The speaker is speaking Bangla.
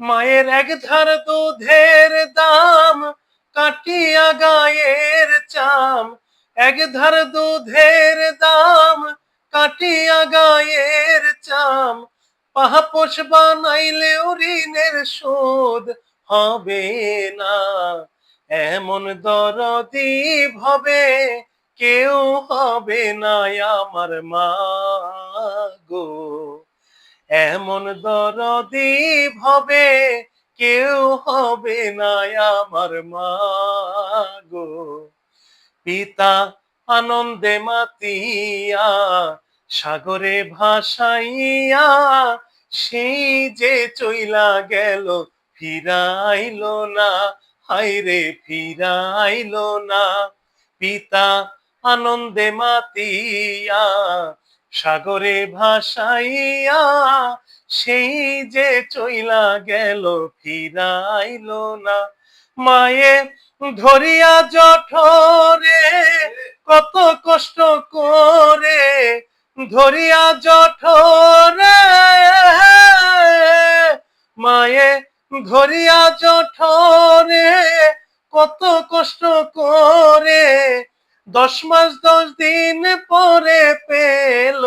মায়ের এক ধার দুধের দাম, কাটিয়া গায়ের চাম। এক ধার দুধের দাম, কাটিয়া গায়ের চাম। পাহাপোষ বানাইলেও ঋণের শোধ হবে না। এমন দরদি ভবে, কেউ হবে না আমার মা। এমন দরদি ভবে, কেউ হবে না আমার মা গো পিতা আনন্দে মাতিয়া, সাগরে ভাসাইয়া, সেই যে চইলা গেল, ফিরাইল না হাইরে ফিরাইল না। পিতা আনন্দে মাতিয়া সাগরে ভাসাইয়া, সেই যে চইলা গেল, ফিরাইলো না। মায়ে ধরিয়া জঠরে কত কষ্ট করে, ধরিয়া জঠরে মায়ে ধরিয়া জঠরে কত কষ্ট করে, দশ মাস দশ দিন পরে পেল